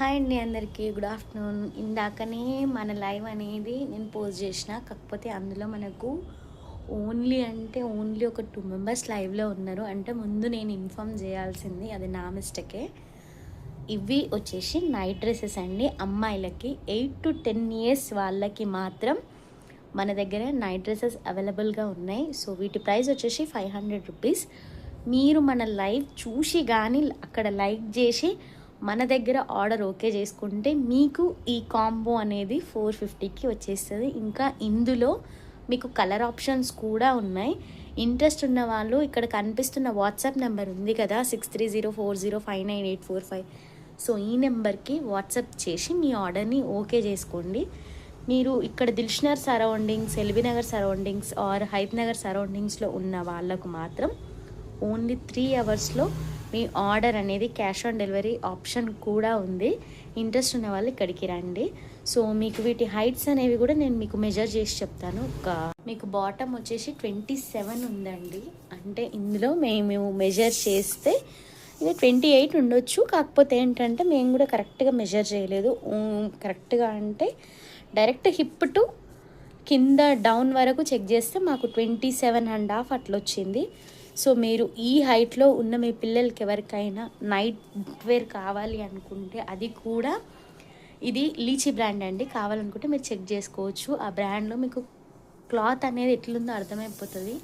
Hi అండి అందరికీ. Good afternoon. ఇందాకనే మన లైవ్ అనేది నేను పోస్ట్ చేసిన. కాకపోతే అందులో మనకు ఓన్లీ అంటే ఓన్లీ ఒక టూ మెంబర్స్ లైవ్లో ఉన్నారు. అంటే ముందు నేను ఇన్ఫామ్ చేయాల్సింది అది నా మిస్టేకే. ఇవి వచ్చేసి నైట్ డ్రెస్సెస్ అండి. అమ్మాయిలకి ఎయిట్ టు టెన్ ఇయర్స్ వాళ్ళకి మాత్రం మన దగ్గర నైట్ డ్రెస్సెస్ అవైలబుల్గా ఉన్నాయి. సో వీటి ప్రైస్ వచ్చేసి ఫైవ్ హండ్రెడ్ రూపీస్. మీరు మన లైవ్ చూసి కానీ అక్కడ లైక్ చేసి మన దగ్గర ఆర్డర్ ఓకే చేసుకుంటే మీకు ఈ కాంబో అనేది ఫోర్ ఫిఫ్టీకి వచ్చేస్తుంది. ఇంకా ఇందులో మీకు కలర్ ఆప్షన్స్ కూడా ఉన్నాయి. ఇంట్రెస్ట్ ఉన్న వాళ్ళు ఇక్కడ కనిపిస్తున్న వాట్సాప్ నెంబర్ ఉంది కదా six three zero four zero five nine eight four five. So ఈ నెంబర్కి వాట్సాప్ చేసి మీ ఆర్డర్ని ఓకే చేసుకోండి. మీరు ఇక్కడ Dilsukhnagar surroundings LB Nagar surroundings or Hayath Nagar సరౌండింగ్స్లో ఉన్న వాళ్ళకు మాత్రం ఓన్లీ త్రీ అవర్స్లో మీ ఆర్డర్ అనేది క్యాష్ ఆన్ డెలివరీ ఆప్షన్ కూడా ఉంది. ఇంట్రెస్ట్ ఉన్న వాళ్ళు ఇక్కడికి రండి. సో మీకు వీటి హైట్స్ అనేవి కూడా నేను మీకు మెజర్ చేసి చెప్తాను. ఒక మీకు బాటమ్ వచ్చేసి ట్వంటీ సెవెన్ ఉందండి. అంటే ఇందులో మేము మెజర్ చేస్తే ఇది ట్వంటీ ఎయిట్ ఉండొచ్చు. కాకపోతే ఏంటంటే మేము కూడా కరెక్ట్గా మెజర్ చేయలేదు. కరెక్ట్గా అంటే డైరెక్ట్ హిప్ టు కింద డౌన్ వరకు చెక్ చేస్తే మాకు ట్వంటీ సెవెన్ అండ్ హాఫ్ అట్లా వచ్చింది సో మీరు ఈ హైట్లో ఉన్న మీ పిల్లలకి ఎవరికైనా నైట్ వేర్ కావాలి అనుకుంటే అది కూడా ఇది లీచీ బ్రాండ్ అండి. కావాలనుకుంటే మీరు చెక్ చేసుకోవచ్చు. ఆ బ్రాండ్లో మీకు క్లాత్ అనేది ఎట్లుందో అర్థమైపోతుంది.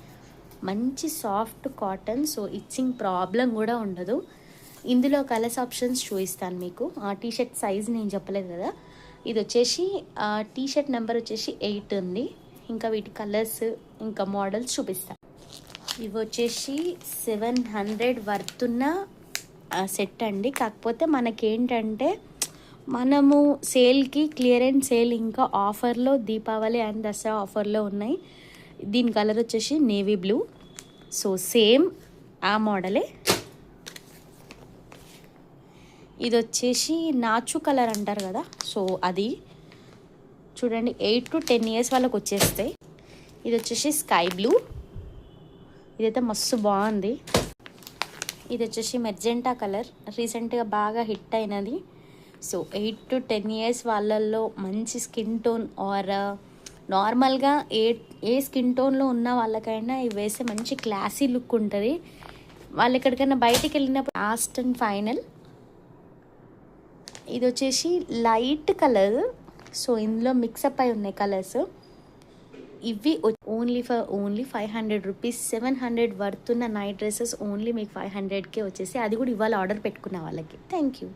మంచి soft cotton so itching problem కూడా ఉండదు. ఇందులో కలర్స్ ఆప్షన్స్ చూపిస్తాను మీకు. ఆ టీషర్ట్ సైజ్ నేను చెప్పలేదు కదా. ఇది వచ్చేసి టీషర్ట్ నెంబర్ వచ్చేసి ఎయిట్ ఉంది. ఇంకా వీటి కలర్స్ ఇంకా మోడల్స్ చూపిస్తాను. ఇవి వచ్చేసి సెవెన్ హండ్రెడ్ వర్తున్న సెట్ అండి. కాకపోతే మనకేంటంటే మనము సేల్కి క్లియర్ అండ్ సేల్ ఇంకా ఆఫర్లో దీపావళి అండ్ దసరా ఆఫర్లో ఉన్నాయి. దీని కలర్ వచ్చేసి నేవీ బ్లూ. సో సేమ్ ఆ మోడలే. ఇది వచ్చేసి నాచు కలర్ అంటారు కదా. సో అది చూడండి ఎయిట్ టు టెన్ ఇయర్స్ వాళ్ళకి వచ్చేస్తాయి ఇది వచ్చేసి స్కై బ్లూ. ఇదైతే మస్తు బాగుంది. ఇది వచ్చేసి మెర్జెంటా కలర్. రీసెంట్గా బాగా హిట్ అయినది. So eight to ten years వాళ్ళల్లో మంచి స్కిన్ టోన్ ఆర్ నార్మల్గా ఏ ఏ స్కిన్ టోన్లో ఉన్న వాళ్ళకైనా ఇవి వేస్తే మంచి క్లాసీ లుక్ ఉంటుంది. వాళ్ళు ఎక్కడికైనా బయటికి వెళ్ళినప్పుడు లాస్ట్ అండ్ ఫైనల్. ఇది వచ్చేసి లైట్ కలర్. సో ఇందులో మిక్సప్ అయి ఉన్నాయి కలర్స్. ఇవి only for only five hundred rupees seven hundred worth ఉన్న నైట్ డ్రెస్సెస్ ఓన్లీ మీకు ఫైవ్ హండ్రెడ్కే వచ్చేసి అది కూడా ఇవాళ ఆర్డర్ పెట్టుకున్న వాళ్ళకి. Thank you